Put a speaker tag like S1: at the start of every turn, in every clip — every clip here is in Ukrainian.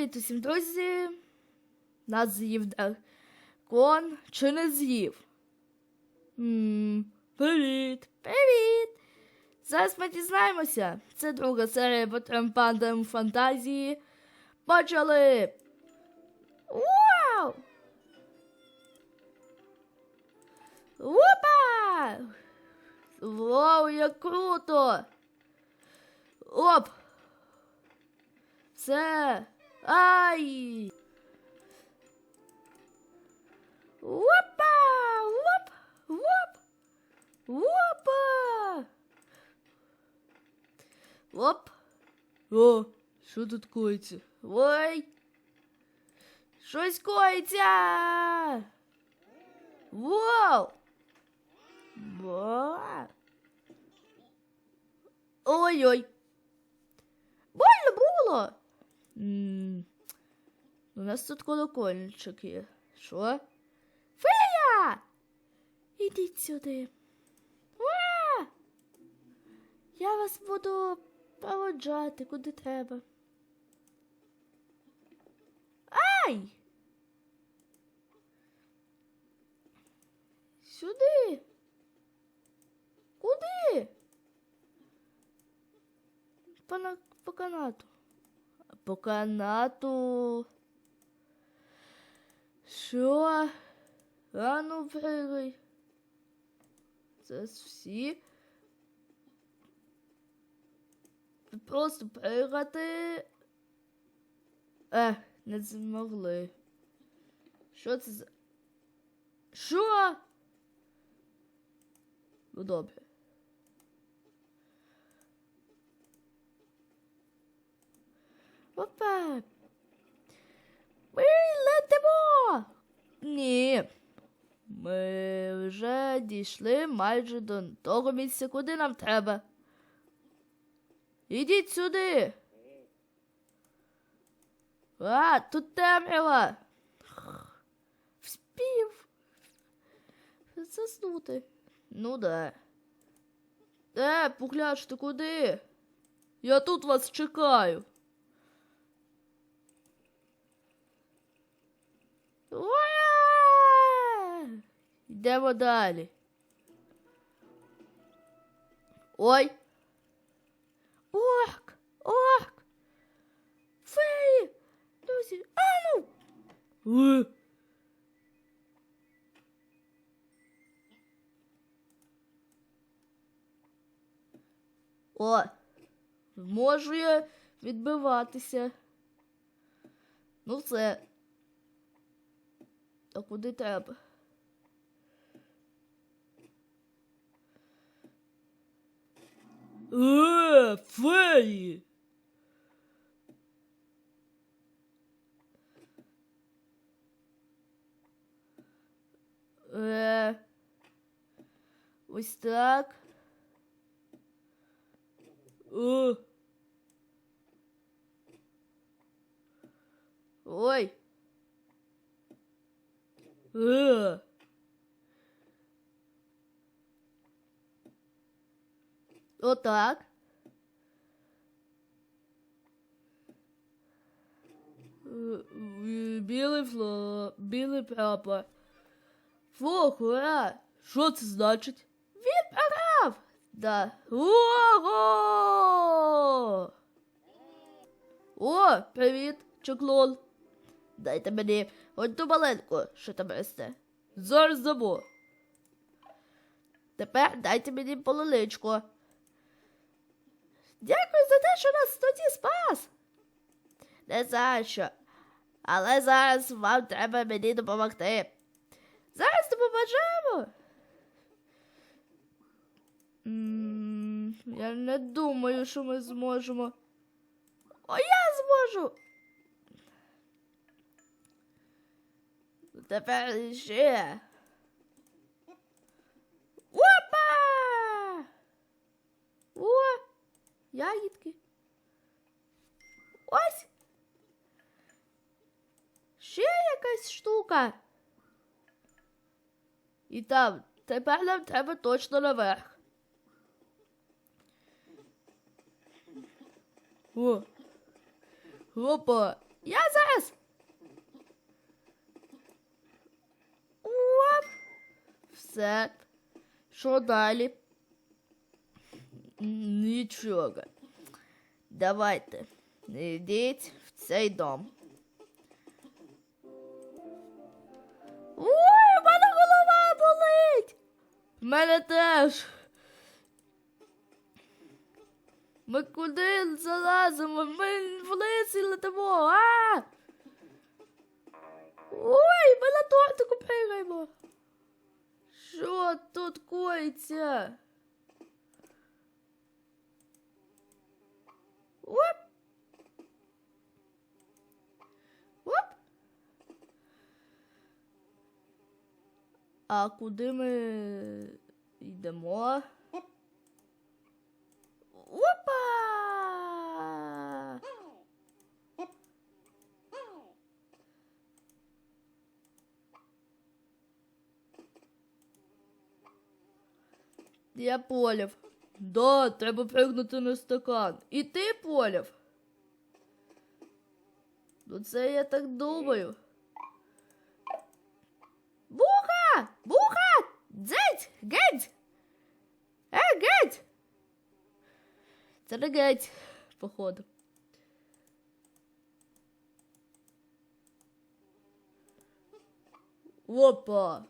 S1: Привіт усім, друзі. Нас з'їв дракон чи не з'їв? Ммм, привіт. Привіт. Зараз ми дізнаємося. Це друга серія Батрем Пандем фантазії. Почали. Вау! Опа! Вау, як круто! Оп! Все. Ай! Опа! Оп! Оп! Опа! Оп! О, що тут коїться? Ой! Щось коїться! Вау! Ба! Ой-ой! Больно було! У нас тут колокольчик є. Що? Фея! Ідіть сюди. Ура! Я вас буду проводжати куди треба. Ай! Сюди. Куди? По, на- по канату. По канату. Що? А ну пригай. Це всі. Просто пригати. Е, не змогли. Що це за. Що? Ну добре. Опа. Ми летимо. Ні. Ми вже дійшли майже до того місця, куди нам треба. Ідіть сюди. А, тут темрява. Вспів. Заснути. Ну да. Е, пухляш, ти куди? Я тут вас чекаю. Йдемо далі. Ой. Орк! Орк! Феї! Друзі, ану! Е. О, можу я відбиватися. Ну все. А куди треба? Е, феї! Е, ось так. О. Ой. Е. Отак. Білий фло, білий прапор. Флог, ура! Що це значить? Він прав! Да. Ого! О, привіт, чоклон. Дайте мені одну маленьку, що там росте. Зараз дамо. Тепер дайте мені пололичку. Дякую за те, що нас тоді спас. Не за що. Але зараз вам треба мені допомогти. Зараз допоможемо. Я не думаю, що ми зможемо. О, я зможу. Ще. Опа! О! Ягідки. Ось. Ще якась штука. І там, тепер нам треба точно наверх. О. Опа. Я зараз. Все. Що далі? Нічого. Давайте. Йдіть в цей дом. Ой, у мене голова болить. В мене теж. Ми куди залазимо? Ми вниз і летимо. А! Ой, ми на тортику пригаємо. Що тут коїться? Оп. Оп. А куди ми йдемо? Опа! Я поляв. Да, треба пригнути на стакан. І ти поляв? Ну це я так думаю. Буха! Буха! Дзить! Геть! Е, геть! Це не геть, походу. Опа!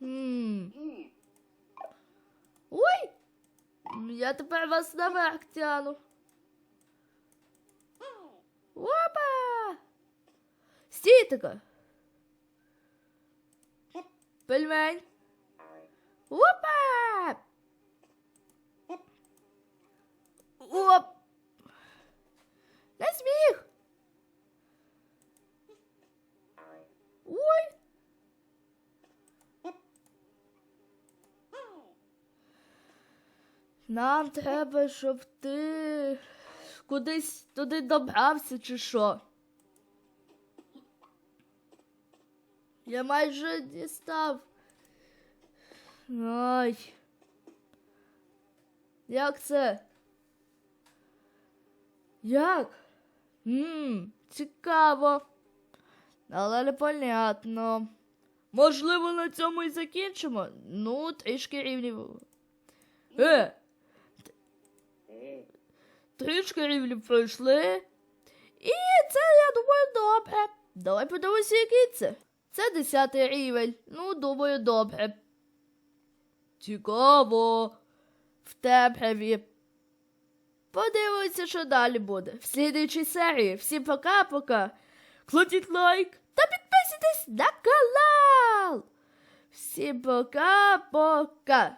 S1: Ой! Я тепер вас наверх тяну. Опа! Стійте-ка! Пельмень. Опа! Оп! Нам треба, щоб ти кудись туди добрався, чи що? Я майже дістав. Ай. Як це? Як? Ммм, цікаво. Але непонятно. Можливо, на цьому і закінчимо? Ну, трішки рівнів. Е! Трішки рівнів пройшли. І це, я думаю, добре. Давай подивимося, який це. Це 10 рівень. Ну, думаю, добре. Цікаво. В темряві. Подивимося, що далі буде. В слідуючій серії. Всім пока-пока. Кладіть лайк та підписуйтесь на канал. Всім пока-пока.